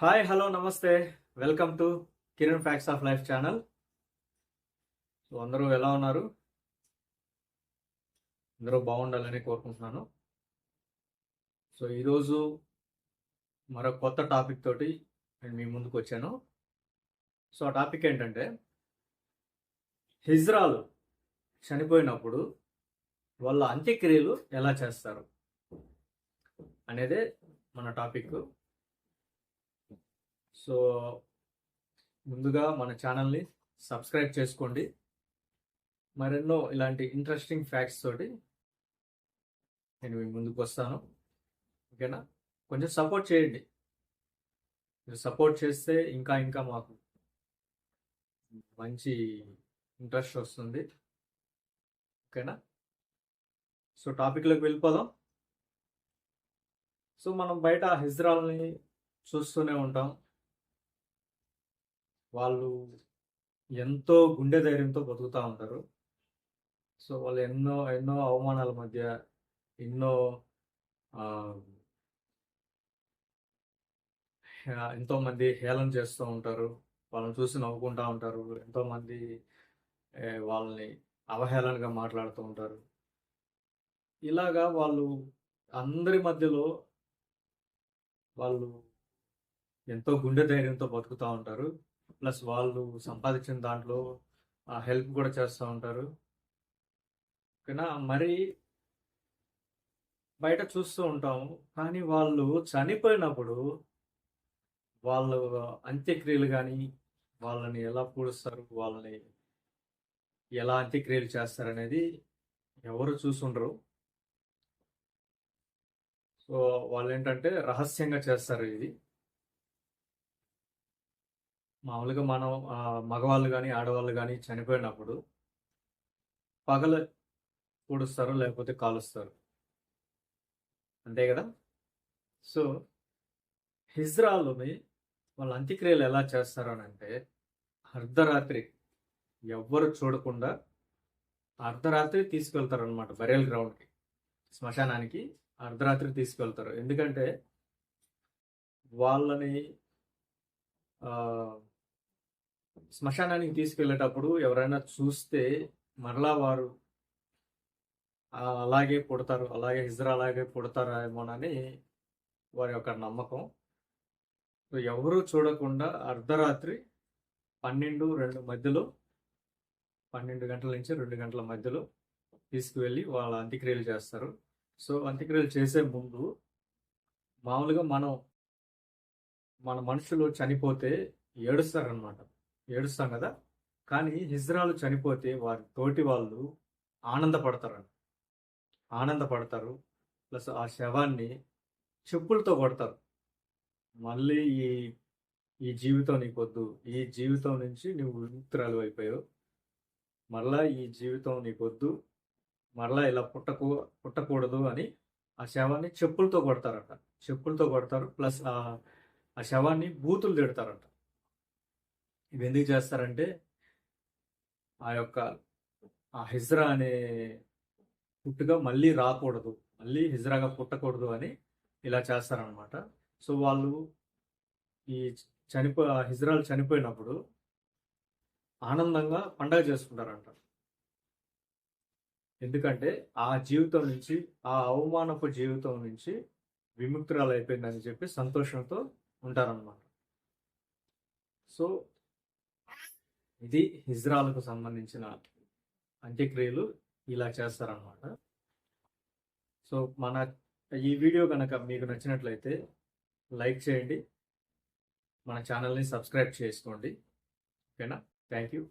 Hi hello నమస్తే. Welcome to Kiran facts of life channel so అందరూ ఎలా ఉన్నారు? అందరూ బాగుండాలని కోరుకుంటున్నాను. సో ఈరోజు మరో కొత్త టాపిక్ తోటి నేను మీ ముందుకు వచ్చాను. సో ఆ టాపిక్ ఏంటంటే హిజ్రాలు చనిపోయినప్పుడు వాళ్ళ అంత్యక్రియలు ఎలా చేస్తారు అనేదే మన టాపిక్ సో ముందుగా మన ఛానల్ని సబ్స్క్రైబ్ చేసుకోండి. మరెన్నో ఇలాంటి ఇంట్రెస్టింగ్ ఫ్యాక్ట్స్ తోటి నేను మీ ముందుకు వస్తాను. ఓకేనా? కొంచెం సపోర్ట్ చేయండి. మీరు సపోర్ట్ చేస్తే ఇంకా ఇంకా మాకు మంచి ఇంట్రెస్ట్ వస్తుంది. ఓకేనా? సో టాపిక్లోకి వెళ్ళిపోదాం. సో మనం బయట హిజ్రాల్ని చూస్తూనే ఉంటాం. వాళ్ళు ఎంతో గుండె ధైర్యంతో బతుకుతూ ఉంటారు. సో వాళ్ళు ఎన్నో ఎన్నో అవమానాల మధ్య ఎన్నో ఎంతోమంది హేళన చేస్తూ ఉంటారు. వాళ్ళని చూసి నవ్వుకుంటూ ఉంటారు. ఎంతోమంది వాళ్ళని అవహేళనగా మాట్లాడుతూ ఉంటారు. ఇలాగా వాళ్ళు అందరి మధ్యలో వాళ్ళు ఎంతో గుండె ధైర్యంతో బతుకుతూ ఉంటారు. ప్లస్ వాళ్ళు సంపాదించిన దాంట్లో హెల్ప్ కూడా చేస్తూ ఉంటారు. ఓకేనా? మరి బయట చూస్తూ ఉంటాము. కానీ వాళ్ళు చనిపోయినప్పుడు వాళ్ళ అంత్యక్రియలు కానీ వాళ్ళని ఎలా పూడుస్తారు వాళ్ళని ఎలా అంత్యక్రియలు చేస్తారు అనేది ఎవరు చూసుండరు. సో వాళ్ళు ఏంటంటే రహస్యంగా చేస్తారు ఇది. మామూలుగా మనం మగవాళ్ళు కానీ ఆడవాళ్ళు కానీ చనిపోయినప్పుడు పగలు పూడుస్తారు లేకపోతే కాలుస్తారు. అంతే కదా? సో హిజ్రాలోని వాళ్ళ అంత్యక్రియలు ఎలా చేస్తారు అని అంటే అర్ధరాత్రి ఎవ్వరు చూడకుండా అర్ధరాత్రి తీసుకెళ్తారు అనమాట బరియల్ గ్రౌండ్కి. శ్మశానానికి అర్ధరాత్రి తీసుకెళ్తారు. ఎందుకంటే వాళ్ళని శ్మశానానికి తీసుకెళ్ళేటప్పుడు ఎవరైనా చూస్తే మరలా వారు అలాగే పుడతారు అలాగే హిజ్రా అలాగే పుడతారేమోనని వారి యొక్క నమ్మకం. ఎవరూ చూడకుండా అర్ధరాత్రి పన్నెండు రెండు మధ్యలో పన్నెండు గంటల నుంచి రెండు గంటల మధ్యలో తీసుకువెళ్ళి వాళ్ళ అంత్యక్రియలు చేస్తారు. సో అంత్యక్రియలు చేసే ముందు మామూలుగా మనం మన మనుషులు చనిపోతే ఏడుస్తారనమాట ఏడుస్తాం కదా? కానీ హిజ్రాలు చనిపోతే వారి తోటి వాళ్ళు ఆనందపడతారు ఆనందపడతారు. ప్లస్ ఆ శవాన్ని చెప్పులతో కొడతారు. మళ్ళీ ఈ ఈ జీవితం నీకొద్దు. ఈ జీవితం నుంచి నువ్వు విముక్తురాలు అయిపోయావు. మరలా ఈ జీవితం నీకొద్దు. మరలా ఇలా పుట్టకూ పుట్టకూడదు అని ఆ శవాన్ని చెప్పులతో కొడతారట. చెప్పులతో కొడతారు. ప్లస్ ఆ ఆ శవాన్ని బూతులు తిడతారట. ఇవి ఎందుకు చేస్తారంటే ఆ యొక్క ఆ హిజ్రా అనే పుట్టుగా మళ్ళీ రాకూడదు. మళ్ళీ హిజ్రాగా పుట్టకూడదు అని ఇలా చేస్తారనమాట సో వాళ్ళు ఈ చనిపో ఆ హిజ్రాలు చనిపోయినప్పుడు ఆనందంగా పండగ చేసుకుంటారంట. ఎందుకంటే ఆ జీవితం నుంచి ఆ అవమానపు జీవితం నుంచి విముక్తురాలు అయిపోయిందని చెప్పి సంతోషంతో ఉంటారన్నమాట. సో ఇది హిజ్రాలకు సంబంధించిన అంత్యక్రియలు ఇలా చేస్తారనమాట సో మన ఈ వీడియో కనుక మీకు నచ్చినట్లయితే లైక్ చేయండి. మన ఛానల్ని సబ్స్క్రైబ్ చేసుకోండి. ఓకేనా? Thank you.